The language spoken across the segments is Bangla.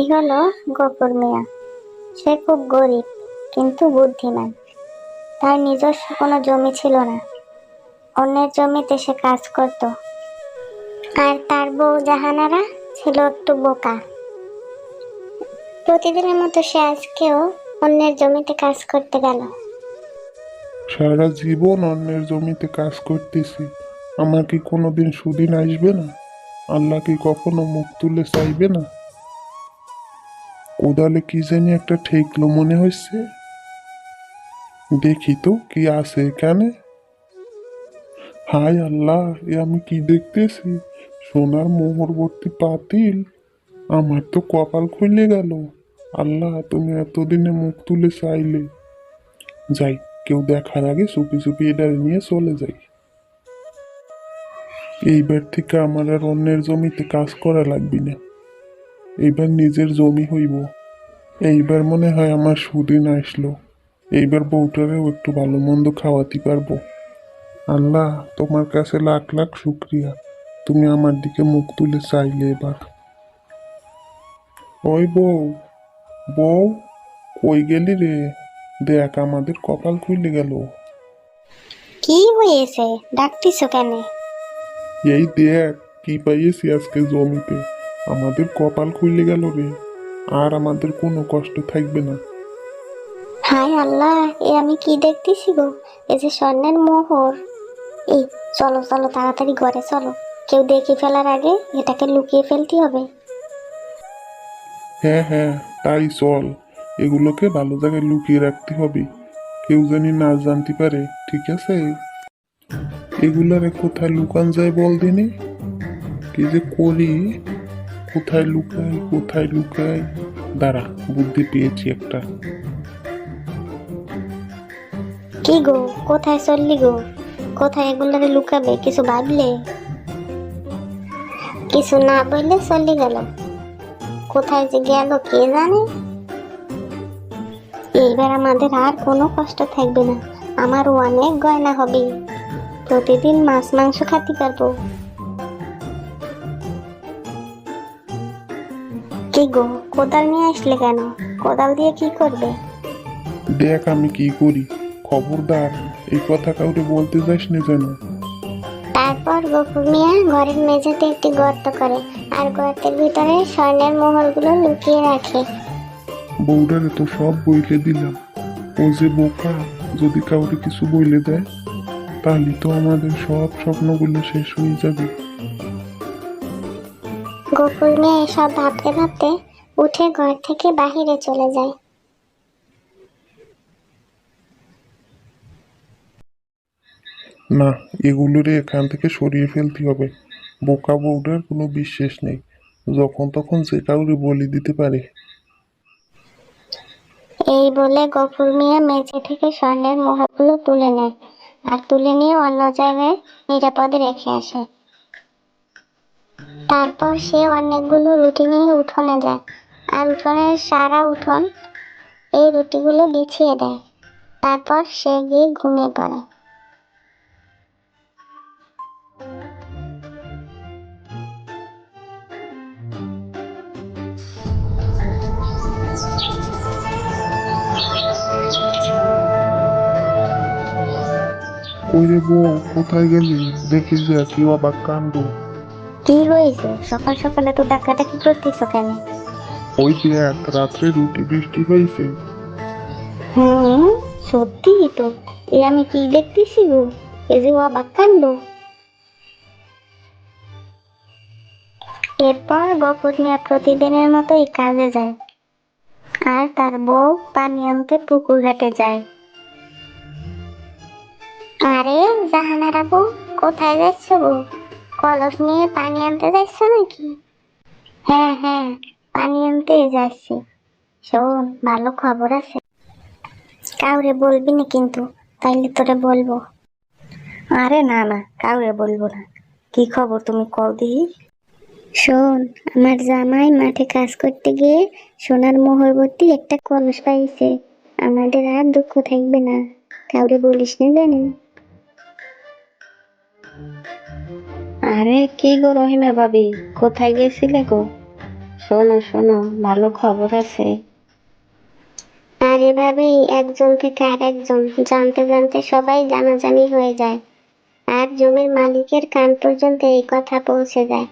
এই হলো গফুর মিয়া। সে খুব গরিব, কিন্তু বুদ্ধিমান। তার নিজস্ব কোনো জমি ছিল না। অন্যের জমিতে সে কাজ করত। আর তার বউ জাহানারা ছিল একটু বোকা। প্রতিদিনের মতো সে আজকেও অন্যের জমিতে কাজ করতে গেল। সারা জীবন অন্যের জমিতে কাজ করতেছি। আমার কি কোনোদিন সুদিন আসবে না? আল্লাহ কি কখনো মুখ তুলে চাইবে না? কোদালে কি জানি একটা ঠেকলো মনে হচ্ছে দেখি তো, কি আছে এখানে? হায় আল্লাহ, এ আমি কি দেখতেছি? সোনার মোহরবর্তী পাতিল। আমার তো কপাল খুলে গেল। আল্লাহ, তুমি এতদিনে মুখ তুলে চাইলে। যাই, কেউ দেখার আগে চুপি চুপি এটা নিয়ে চলে যাই। এইবার থেকে আমার আর অন্যের জমিতে কাজ করা লাগবে না। এইবার নিজের জমি হইব। এইবার মনে হয় আমার সুদিন আসলো। এইবার বউটারেও একটু ভালো মন্দ খাওয়াতে পারব। আল্লাহ তোমার কাছে লাখ লাখ শুক্রিয়া। তুমি আমার দিকে মুখ তুলে চাইলে এবার। ওই বউ বউ কই গেলি রে? দেখ আমাদের কপাল খুলে গেল। কি হয়েছে? ডাকতিছো কেন? এই দেখ কি পাইয়েছি আজকে জমিতে? আমাদের কপাল খুলে গেল রে। আর আমাদের কোনো কষ্ট থাকবে না। হায় আল্লাহ এ আমি কি দেখতেছি গো? এই যে স্বর্ণের মোহর। এই চলো চলো তাড়াতাড়ি ঘরে চলো। কেউ দেখে ফেলার আগে এটাকে লুকিয়ে ফেলতে হবে। হ্যাঁ হ্যাঁ তাই চল। এগুলোকে ভালো জায়গায় লুকিয়ে রাখতে হবে। কেউ জানি না জানতে পারে ঠিক আছে? এগুলারে কোথায় লুকান যায় বল দিনে। কি যে করি। কোথায় লুকাই কোথায় লুকাই? দাঁড়া, বুদ্ধি পেয়েছি একটা। কি গো, কোথায় চললি গো? কোথায় এগুলারে লুকাবে, কিছু ভাবলে? কিছু না বললে চলে গেল। কোথায় যে গেল কে জানে? এইবার আমাদের আর কোনো কষ্ট থাকবে না। আমার অনেক গয়না হবে। প্রতিদিন মাছ, মাংস খাতে পারব। কি গো কোদাল নিয়ে আসলে কেন? কোদাল দিয়ে কি করবে? দেখ আমি কি করি। খবরদার এই কথা কাউকে বলতে যাস না যেন। তারপর গফুর মিয়া ঘরের মেঝেতে একটি গর্ত করে আর গর্তের ভিতরে স্বর্ণের মোহরগুলো লুকিয়ে রাখে। বউডারে তো সব বইলে দিলাম। ও যে বোকা যদি কাউকে কিছু বইলে দেয় তাহলে তো আমাদের সব স্বপ্নগুলো শেষ হয়ে যাবে। গফুর মিয়া এসব ভাবতে ভাবতে উঠে ঘর থেকে বাহিরে চলে যায়। না এগুলোরে এখান থেকে সরিয়ে ফেলতে হবে। বোকা বউডার কোনো বিশ্বাস নেই। যখন তখন যে কাউরে বলি দিতে পারে। এই বলে গফুর মিয়া মেঝে থেকে স্বর্ণের মোহরগুলো তুলে নেয় আর তুলে নিয়ে অন্য জায়গায় নিরাপদে রেখে আসে। তারপর সে অনেকগুলো রুটি নিয়ে উঠোনে যায়। আর উঠোনের সারা উঠোন এই রুটিগুলো বিছিয়ে দেয়। তারপর সে গিয়ে ঘুমিয়ে পড়ে। ওই রে বউ, কোথায় গেলি? দেখি যে, কি অবাক কাণ্ড। কি হয়েছে? সকাল সকালে তো ডাকাডাকি করতেছো কেন? ওই যে এক রাত্রে রুটি বৃষ্টি হয়েছে। হুম সত্যি তো। এ আমি কি দেখতেছি গো? এ যে অবাক কাণ্ড এরপর গফুর মিয়া প্রতিদিনের মতোই কাজে যায়। আর তার বউ পানি আনতে পুকুর ঘাটে যায়। আরে জাহানারা বউ কোথায় যাচ্ছ গো? কলস নিয়ে পানি আনতে যাচ্ছ নাকি? হ্যাঁ হ্যাঁ পানি আনতেই যাচ্ছি শোন ভালো খবর আছে। কাউরে বলবি না কিন্তু তাইলে তোরে বলব। আরে না না কাউরে বলব না। কি খবর তুমি কল দিই শোন আমার জামাই মাঠে কাজ করতে গিয়ে সোনার মোহর ভর্তি একটা কলস পাইছে। আমাদের আর দুঃখ থাকবে না। কাউরে বলিস না জানি। আরে কি গো রহিমা ভাবি? কোথায় গেছিলে গো? শোনো শোনো ভালো খবর আছে। আর এভাবেই একজন থেকে আর একজন জানতে জানতে সবাই জানাজানি হয়ে যায়। আর জমির মালিকের কান পর্যন্ত এই কথা পৌঁছে যায়।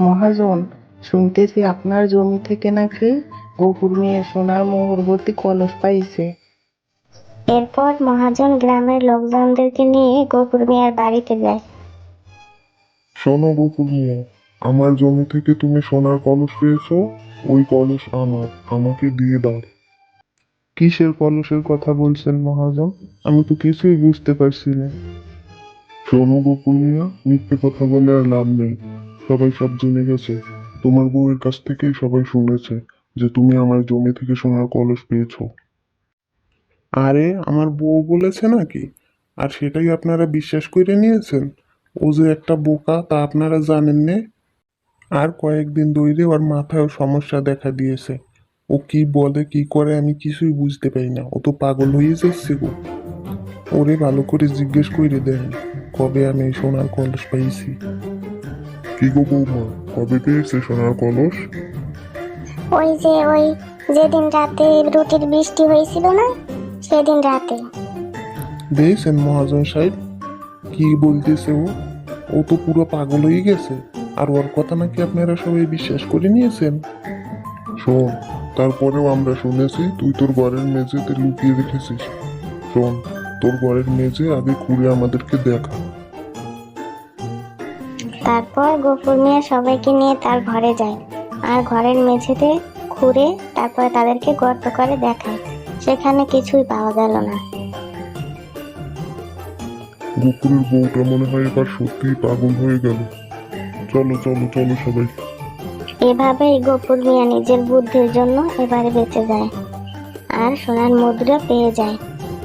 মহাজন শুনতেছি আপনার জমি থেকে নাকি গফুর মেয়ে সোনার মোহরবর্তী কলস পাইছে। এরপর মহাজন গ্রামের লোকজনদেরকে নিয়ে গফুর মিয়ার বাড়িতে যায়। শোনো বকুল মিয়া আমার জমি থেকে তুমি সোনার কলস পেয়েছ ওই কলস আমার আমাকে দিয়ে দাও। কিসের কলসের কথা বলছেন মহাজন? আমি তো কিছুই বুঝতে পারছি না। শোনো বকুল মিয়া মিথ্যে কথা বলে আর লাভ নেই সবাই সব জেনে গেছে। তোমার বউয়ের কাছ থেকেই সবাই শুনেছে যে তুমি আমার জমি থেকে সোনার কলস পেয়েছ। আরে, আমার বউ বলেছে নাকি? আর সেটাই আপনারা বিশ্বাস করে নিয়েছেন? ও যে একটা বোকা, তা আপনারা জানেন না? আর কয়েকদিন ধরে ওর মাথায় সমস্যা দেখা দিয়েছে। ও কি বলে, কি করে, আমি কিছুই বুঝতে পারি না। ও তো পাগল হয়ে যাচ্ছে গো। ওরে ভালো করে জিজ্ঞেস করে দেন, কবে আমি সোনার কলস পাইছি। কি গো বৌমা? কবে পেয়েছে সোনার কলস? ওই যে ওই যেদিন রাতে রুটির বৃষ্টি হয়েছিল না সেদিন রাতে। দেখছেন মহাজন সাহেব কি বলতেছে ও? ও তো পুরো পাগল হয়ে গেছে। আর ওর কথা নাকি আপনারা সবাই বিশ্বাস করে নিয়েছেন? শোন তারপরেও আমরা শুনেছি তুই তোর ঘরের মেঝেতে লুকিয়ে রেখেছিস। শোন তোর ঘরের মেঝে আগে খুঁড়ে আমাদেরকে দেখা। তারপর গফুর মিয়া সবাইকে নিয়ে তার ঘরে যায়। আর ঘরের মেঝেতে খুঁড়ে তারপর তাদেরকে গর্ত করে দেখায়। সেখানে কিছুই পাওয়া গেল না। গোকুলের বউটা মনে হয় এবার সত্যিই পাগল হয়ে গেল। চলো চলো চলো সবাই। এভাবেই গফুর মিয়া নিজের বুদ্ধির জন্য এবারে বেঁচে যায়। আর সোনার মুদ্রা পেয়ে যায়।